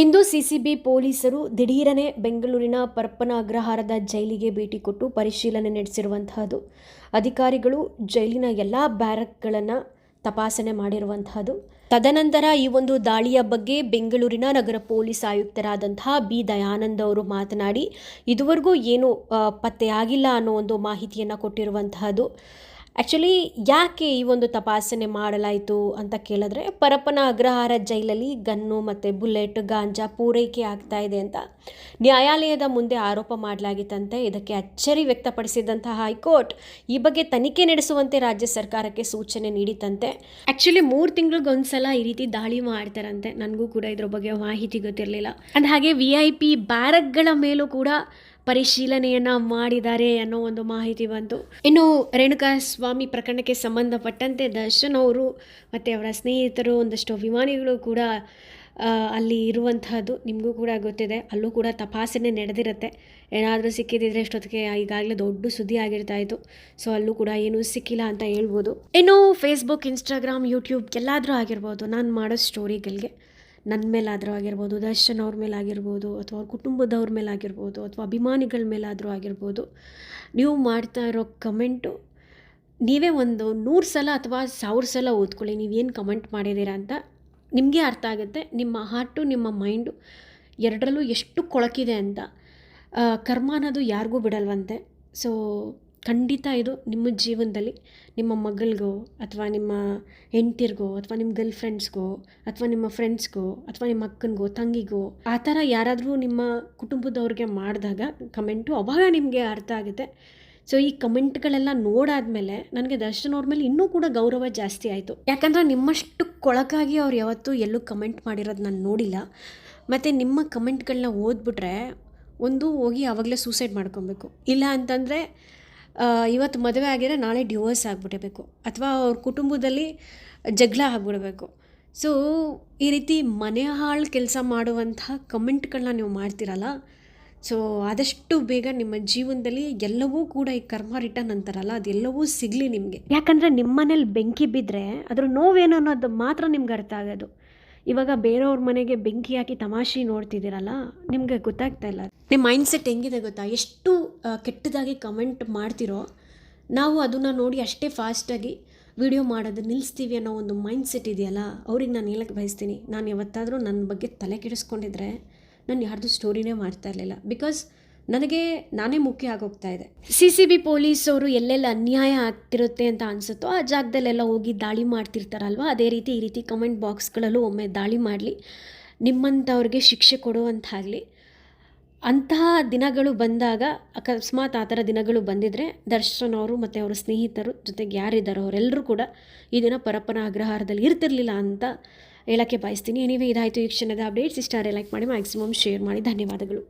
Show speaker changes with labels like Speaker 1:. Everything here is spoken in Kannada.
Speaker 1: ಇಂದು ಸಿಸಿಬಿ ಪೊಲೀಸರು ದಿಢೀರನೆ ಬೆಂಗಳೂರಿನ ಪರಪ್ಪನ ಅಗ್ರಹಾರದ ಜೈಲಿಗೆ ಭೇಟಿ ಕೊಟ್ಟು ಪರಿಶೀಲನೆ ನಡೆಸಿರುವಂತಹದ್ದು ಅಧಿಕಾರಿಗಳು ಜೈಲಿನ ಎಲ್ಲ ಬ್ಯಾರಕ್ಗಳನ್ನು ತಪಾಸಣೆ ಮಾಡಿರುವಂತಹದ್ದು ತದನಂತರ ಈ ಒಂದು ದಾಳಿಯ ಬಗ್ಗೆ ಬೆಂಗಳೂರಿನ ನಗರ ಪೊಲೀಸ್ ಆಯುಕ್ತರಾದಂತಹ ಬಿ. ದಯಾನಂದ್ ಅವರು ಮಾತನಾಡಿ, ಇದುವರೆಗೂ ಏನು ಪತ್ತೆಯಾಗಿಲ್ಲ ಅನ್ನೋ ಒಂದು ಮಾಹಿತಿಯನ್ನು ಕೊಟ್ಟಿರುವಂತಹದ್ದು ಆ್ಯಕ್ಚುಲಿ ಯಾಕೆ ಈ ಒಂದು ತಪಾಸಣೆ ಮಾಡಲಾಯಿತು ಅಂತ ಕೇಳಿದ್ರೆ, ಪರಪ್ಪನ ಅಗ್ರಹಾರ ಜೈಲಲ್ಲಿ ಗನ್ನು ಮತ್ತು ಬುಲೆಟ್, ಗಾಂಜಾ ಪೂರೈಕೆ ಆಗ್ತಾ ಇದೆ ಅಂತ. ನ್ಯಾಯಾಲಯದ ಮುಂದೆ ಆರೋಪ ಮಾಡಲಾಗಿತ್ತಂತೆ. ಇದಕ್ಕೆ ಅಚ್ಚರಿ ವ್ಯಕ್ತಪಡಿಸಿದಂತಹ ಹೈಕೋರ್ಟ್ ಈ ಬಗ್ಗೆ ತನಿಖೆ ನಡೆಸುವಂತೆ ರಾಜ್ಯ ಸರ್ಕಾರಕ್ಕೆ ಸೂಚನೆ ನೀಡಿತಂತೆ ಆ್ಯಕ್ಚುಲಿ ಮೂರು ತಿಂಗಳಿಗೊಂದ್ಸಲ ಈ ರೀತಿ ದಾಳಿ ಮಾಡ್ತಾರಂತೆ. ನನಗೂ ಕೂಡ ಇದ್ರ ಬಗ್ಗೆ ಮಾಹಿತಿ ಗೊತ್ತಿರಲಿಲ್ಲ. ಅಂದ ಹಾಗೆ ವಿ ಐ ಪಿ ಬ್ಯಾರಕ್ಗಳ ಮೇಲೂ ಕೂಡ ಪರಿಶೀಲನೆಯನ್ನ ಮಾಡಿದ್ದಾರೆ ಅನ್ನೋ ಒಂದು ಮಾಹಿತಿ ಬಂತು. ಇನ್ನು ರೇಣುಕಾ ಸ್ವಾಮಿ ಪ್ರಕರಣಕ್ಕೆ ಸಂಬಂಧಪಟ್ಟಂತೆ ದರ್ಶನ್ ಅವರು ಮತ್ತು ಅವರ ಸ್ನೇಹಿತರು, ಒಂದಷ್ಟು ಅಭಿಮಾನಿಗಳು ಕೂಡ ಅಲ್ಲಿ ಇರುವಂತಹದ್ದು ನಿಮಗೂ ಕೂಡ ಗೊತ್ತಿದೆ. ಅಲ್ಲೂ ಕೂಡ ತಪಾಸಣೆ ನಡೆದಿರುತ್ತೆ. ಏನಾದರೂ ಸಿಕ್ಕಿದ್ರೆ ಇಷ್ಟೊತ್ತಿಗೆ ಈಗಾಗಲೇ ದೊಡ್ಡ ಸುದ್ದಿ ಆಗಿರ್ತಾ ಇತ್ತು. ಸೊ ಅಲ್ಲೂ ಕೂಡ ಏನೂ ಸಿಕ್ಕಿಲ್ಲ ಅಂತ ಹೇಳ್ಬೋದು. ಇನ್ನು ಫೇಸ್ಬುಕ್ ಇನ್ಸ್ಟಾಗ್ರಾಮ್ ಯೂಟ್ಯೂಬ್ ಎಲ್ಲಾದರೂ ಆಗಿರ್ಬೋದು, ನಾನು ಮಾಡೋ ಸ್ಟೋರಿಗಳಿಗೆ ನನ್ನ ಮೇಲಾದರೂ ಆಗಿರ್ಬೋದು, ದರ್ಶನ್ ಅವ್ರ ಮೇಲಾಗಿರ್ಬೋದು ಅಥವಾ ಅವ್ರ ಕುಟುಂಬದವ್ರ ಮೇಲಾಗಿರ್ಬೋದು ಅಥವಾ ಅಭಿಮಾನಿಗಳ ಮೇಲಾದರೂ ಆಗಿರ್ಬೋದು, ನೀವು ಮಾಡ್ತಾ ಇರೋ ಕಮೆಂಟು ನೀವೇ ಒಂದು ನೂರು ಸಲ ಅಥವಾ ಸಾವಿರ ಸಲ ಓದ್ಕೊಳ್ಳಿ ನೀವೇನು ಕಮೆಂಟ್ ಮಾಡಿದ್ದೀರಾ ಅಂತ ನಿಮಗೆ ಅರ್ಥ ಆಗುತ್ತೆ. ನಿಮ್ಮ ಹಾರ್ಟು, ನಿಮ್ಮ ಮೈಂಡು ಎರಡರಲ್ಲೂ ಎಷ್ಟು ಕೊಳಕಿದೆ ಅಂತ ಕರ್ಮ ಅನ್ನೋದು ಯಾರಿಗೂ ಬಿಡಲ್ವಂತೆ. ಸೊ ಖಂಡಿತ ಇದು ನಿಮ್ಮ ಜೀವನದಲ್ಲಿ ನಿಮ್ಮ ಮಗಳಿಗೋ ಅಥವಾ ನಿಮ್ಮ ಹೆಂಡ್ತಿರ್ಗೋ ಅಥವಾ ನಿಮ್ಮ ಗರ್ಲ್ ಫ್ರೆಂಡ್ಸ್ಗೋ ಅಥವಾ ನಿಮ್ಮ ಫ್ರೆಂಡ್ಸ್ಗೋ ಅಥವಾ ನಿಮ್ಮ ಅಕ್ಕನಿಗೋ ತಂಗಿಗೋ ಆ ಥರ ಯಾರಾದರೂ ನಿಮ್ಮ ಕುಟುಂಬದವ್ರಿಗೆ ಮಾಡಿದಾಗ ಕಮೆಂಟು ಅವಾಗ ನಿಮಗೆ ಅರ್ಥ ಆಗುತ್ತೆ. ಸೊ, ಈ ಕಮೆಂಟ್ಗಳೆಲ್ಲ ನೋಡಾದ್ಮೇಲೆ ನನಗೆ ದರ್ಶನ ಅವ್ರ ಮೇಲೆ ಇನ್ನೂ ಕೂಡ ಗೌರವ ಜಾಸ್ತಿ ಆಯಿತು. ಯಾಕಂದರೆ ನಿಮ್ಮಷ್ಟು ಕೊಳಕಾಗಿ ಅವ್ರು ಯಾವತ್ತೂ ಎಲ್ಲೂ ಕಮೆಂಟ್ ಮಾಡಿರೋದು ನಾನು ನೋಡಿಲ್ಲ. ಮತ್ತು ನಿಮ್ಮ ಕಮೆಂಟ್ಗಳನ್ನ ಓದ್ಬಿಟ್ರೆ ಒಂದು ಹೋಗಿ ಆವಾಗಲೇ ಸೂಸೈಡ್ ಮಾಡ್ಕೊಬೇಕು. ಇಲ್ಲ ಅಂತಂದರೆ ಇವತ್ತು ಮದುವೆ ಆಗಿದ್ರೆ ನಾಳೆ ಡಿವೋರ್ಸ್ ಆಗಿಬಿಡಬೇಕು. ಅಥವಾ ಅವ್ರ ಕುಟುಂಬದಲ್ಲಿ ಜಗಳ ಆಗ್ಬಿಡಬೇಕು. ಸೊ ಈ ರೀತಿ ಮನೆ ಹಾಳು ಕೆಲಸ ಮಾಡುವಂತಹ ಕಮೆಂಟ್ಗಳನ್ನ ನೀವು ಮಾಡ್ತೀರಲ್ಲ, ಸೊ ಆದಷ್ಟು ಬೇಗ ನಿಮ್ಮ ಜೀವನದಲ್ಲಿ ಎಲ್ಲವೂ ಕೂಡ ಈ ಕರ್ಮ ರಿಟರ್ನ್ ಅಂತಾರಲ್ಲ, ಅದೆಲ್ಲವೂ ಸಿಗಲಿ ನಿಮಗೆ. ಯಾಕಂದರೆ ನಿಮ್ಮ ಮನೇಲಿ ಬೆಂಕಿ ಬಿದ್ದರೆ ಅದ್ರ ನೋವೇನು ಅನ್ನೋದು ಮಾತ್ರ ನಿಮ್ಗೆ ಅರ್ಥ ಆಗೋದು. ಇವಾಗ ಬೇರೆಯವ್ರ ಮನೆಗೆ ಬೆಂಕಿ ಹಾಕಿ ತಮಾಷೆ ನೋಡ್ತಿದ್ದೀರಲ್ಲ, ನಿಮಗೆ ಗೊತ್ತಾಗ್ತಾ ಇಲ್ಲ. ನಿಮ್ಮ ಮೈಂಡ್ಸೆಟ್ ಹೆಂಗಿದೆ ಗೊತ್ತಾ? ಎಷ್ಟು ಕೆಟ್ಟದಾಗಿ ಕಮೆಂಟ್ ಮಾಡ್ತಿರೋ, ನಾವು ಅದನ್ನು ನೋಡಿ ಅಷ್ಟೇ ಫಾಸ್ಟಾಗಿ ವಿಡಿಯೋ ಮಾಡೋದು ನಿಲ್ಲಿಸ್ತೀವಿ ಅನ್ನೋ ಒಂದು ಮೈಂಡ್ಸೆಟ್ ಇದೆಯಲ್ಲ, ಅವ್ರಿಗೆ ನಾನು ಹೇಳಕ್ಕೆ ಬಯಸ್ತೀನಿ. ನಾನು ಯಾವತ್ತಾದರೂ ನನ್ನ ಬಗ್ಗೆ ತಲೆ ಕೆಡಿಸ್ಕೊಂಡಿದ್ರೆ ನಾನು ಯಾರ್ದು ಸ್ಟೋರಿನೇ ಮಾಡ್ತಾ ಇರಲಿಲ್ಲ. ಬಿಕಾಸ್ ನನಗೆ ನಾನೇ ಮುಖ್ಯ ಆಗೋಗ್ತಾ ಇದೆ. ಸಿ ಸಿ ಬಿ ಪೊಲೀಸವರು ಎಲ್ಲೆಲ್ಲ ಅನ್ಯಾಯ ಆಗ್ತಿರುತ್ತೆ ಅಂತ ಅನಿಸುತ್ತೋ ಆ ಜಾಗದಲ್ಲೆಲ್ಲ ಹೋಗಿ ದಾಳಿ ಮಾಡ್ತಿರ್ತಾರಲ್ವ? ಅದೇ ರೀತಿ ಈ ರೀತಿ ಕಮೆಂಟ್ ಬಾಕ್ಸ್ಗಳಲ್ಲೂ ಒಮ್ಮೆ ದಾಳಿ ಮಾಡಲಿ. ನಿಮ್ಮಂಥವ್ರಿಗೆ ಶಿಕ್ಷೆ ಕೊಡುವಂತಾಗಲಿ ಅಂತಹ ದಿನಗಳು ಬಂದಾಗ, ಅಕಸ್ಮಾತ್ ಆ ಥರ ದಿನಗಳು ಬಂದಿದ್ದರೆ ದರ್ಶನ್ ಅವರು ಮತ್ತು ಅವರ ಸ್ನೇಹಿತರು ಜೊತೆಗೆ ಯಾರಿದ್ದಾರೋ ಅವರೆಲ್ಲರೂ ಕೂಡ ಈ ದಿನ ಪರಪ್ಪನ ಅಗ್ರಹಾರದಲ್ಲಿ ಇರ್ತಿರ್ಲಿಲ್ಲ ಅಂತ ಹೇಳೋಕ್ಕೆ ಬಯಸ್ತೀನಿ. ಏನಿವೆ ಇದಾಯಿತು ಈ ಕ್ಷಣದ ಅಪ್ಡೇಟ್ಸ್ ಇಷ್ಟ ಲೈಕ್ ಮಾಡಿ ಮ್ಯಾಕ್ಸಿಮಮ್ ಶೇರ್ ಮಾಡಿ. ಧನ್ಯವಾದಗಳು.